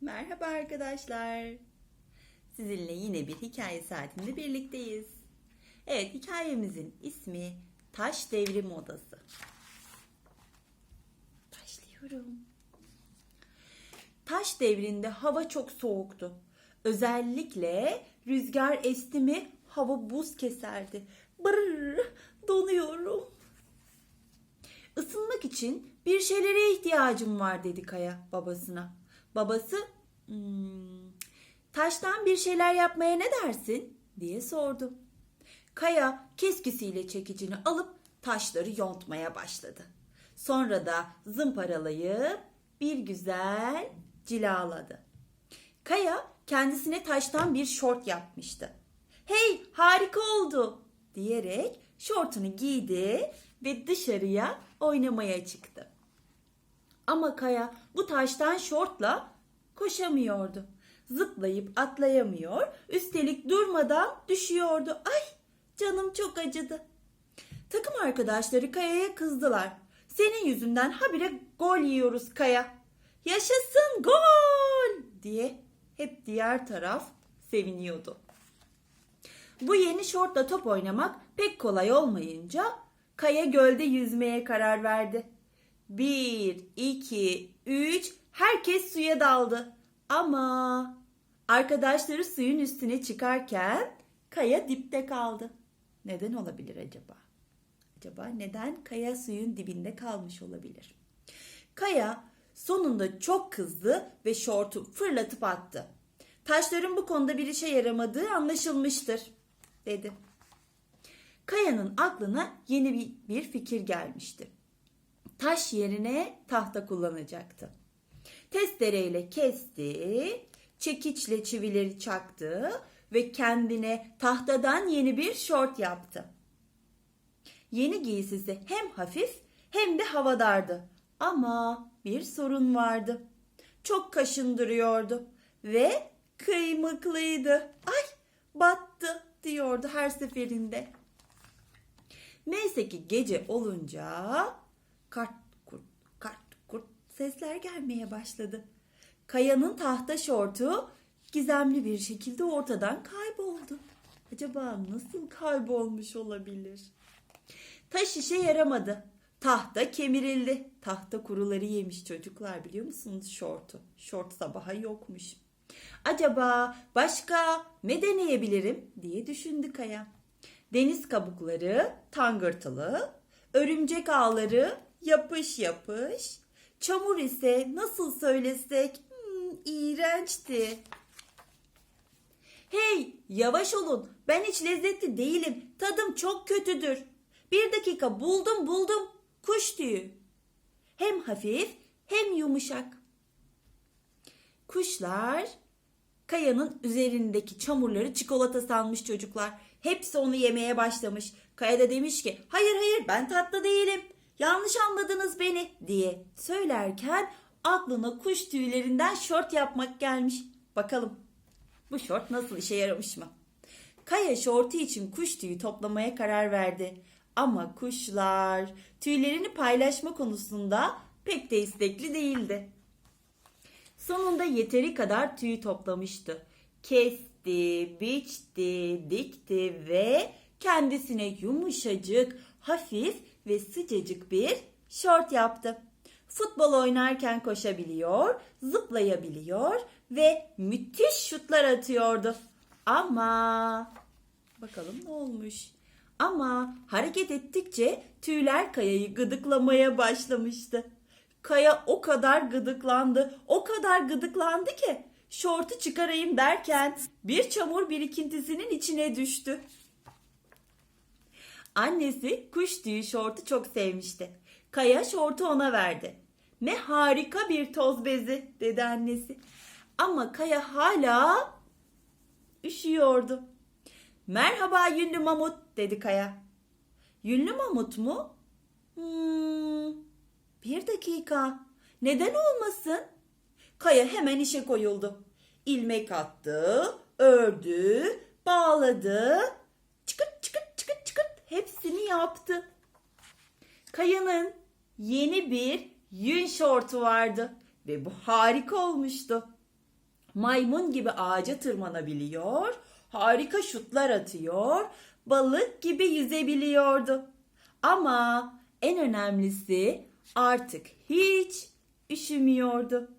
Merhaba arkadaşlar. Sizinle yine bir hikaye saatinde birlikteyiz. Evet, hikayemizin ismi Taş Devri Modası. Başlıyorum. Taş devrinde hava çok soğuktu. Özellikle rüzgar esti mi hava buz keserdi. Brrr, donuyorum. Isınmak için bir şeylere ihtiyacım var dedi Kaya babasına. Babası "Hmm, taştan bir şeyler yapmaya ne dersin diye sordu. Kaya keskisiyle çekicini alıp taşları yontmaya başladı. Sonra da zımparalayıp bir güzel cilaladı. Kaya kendisine taştan bir şort yapmıştı. Hey harika oldu diyerek şortunu giydi ve dışarıya oynamaya çıktı. Ama Kaya bu taştan şortla koşamıyordu. Zıplayıp atlayamıyor, üstelik durmadan düşüyordu. Ay canım çok acıdı. Takım arkadaşları Kaya'ya kızdılar. Senin yüzünden habire gol yiyoruz Kaya. Yaşasın gol diye hep diğer taraf seviniyordu. Bu yeni şortla top oynamak pek kolay olmayınca Kaya gölde yüzmeye karar verdi. Bir, iki, üç, herkes suya daldı. Ama arkadaşları suyun üstüne çıkarken Kaya dipte kaldı. Neden olabilir acaba? Acaba neden Kaya suyun dibinde kalmış olabilir? Kaya sonunda çok kızdı ve şortu fırlatıp attı. Taşların bu konuda bir işe yaramadığı anlaşılmıştır, dedi. Kaya'nın aklına yeni bir, bir fikir gelmişti. Taş yerine tahta kullanacaktı. Testereyle kesti, çekiçle çivileri çaktı ve kendine tahtadan yeni bir şort yaptı. Yeni giysisi hem hafif hem de havadardı. Ama bir sorun vardı. Çok kaşındırıyordu ve kıymıklıydı. Ay battı diyordu her seferinde. Neyse ki gece olunca kart kurt kart kurt sesler gelmeye başladı. Kayanın tahta şortu gizemli bir şekilde ortadan kayboldu. Acaba nasıl kaybolmuş olabilir? Taş işe yaramadı. Tahta kemirildi. Tahta kuruları yemiş çocuklar biliyor musunuz şortu? Şort sabaha yokmuş. Acaba başka ne deneyebilirim diye düşündü Kaya. Deniz kabukları tangırtılı, örümcek ağları yapış yapış, çamur ise nasıl söylesek hmm, iğrençti. Hey yavaş olun ben hiç lezzetli değilim tadım çok kötüdür. Bir dakika buldum buldum kuş tüyü. Hem hafif hem yumuşak. Kuşlar kayanın üzerindeki çamurları çikolata sanmış çocuklar. Hepsi onu yemeye başlamış. Kaya da demiş ki hayır hayır ben tatlı değilim. Yanlış anladınız beni diye söylerken aklına kuş tüylerinden şort yapmak gelmiş. Bakalım bu şort nasıl işe yaramış mı? Kaya şortu için kuş tüyü toplamaya karar verdi. Ama kuşlar tüylerini paylaşma konusunda pek de istekli değildi. Sonunda yeteri kadar tüy toplamıştı. Kesti, biçti, dikti ve kendisine yumuşacık, hafif ve sıcacık bir şort yaptı. Futbol oynarken koşabiliyor, zıplayabiliyor ve müthiş şutlar atıyordu. Ama bakalım ne olmuş? Ama hareket ettikçe tüyler kayayı gıdıklamaya başlamıştı. Kaya o kadar gıdıklandı, o kadar gıdıklandı ki şortu çıkarayım derken bir çamur birikintisinin içine düştü. Annesi kuş tüyü şortu çok sevmişti. Kaya şortu ona verdi. Ne harika bir toz bezi dedi annesi. Ama Kaya hala üşüyordu. Merhaba yünlü mamut dedi Kaya. Yünlü mamut mu? Hmm, bir dakika. Neden olmasın? Kaya hemen işe koyuldu. İlmek attı, ördü, bağladı. Hepsini yaptı. Kaya'nın yeni bir yün şortu vardı ve bu harika olmuştu. maymun gibi ağaca tırmanabiliyor, harika şutlar atıyor, balık gibi yüzebiliyordu. Ama en önemlisi artık hiç üşümüyordu.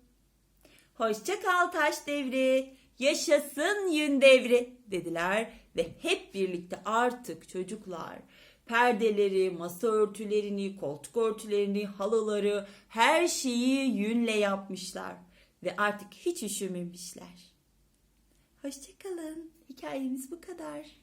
Hoşça kal taş devri, yaşasın yün devri dediler ve hep birlikte artık çocuklar perdeleri, masa örtülerini, koltuk örtülerini, halıları, her şeyi yünle yapmışlar ve artık hiç üşümemişler. Hoşça kalın. Hikayemiz bu kadar.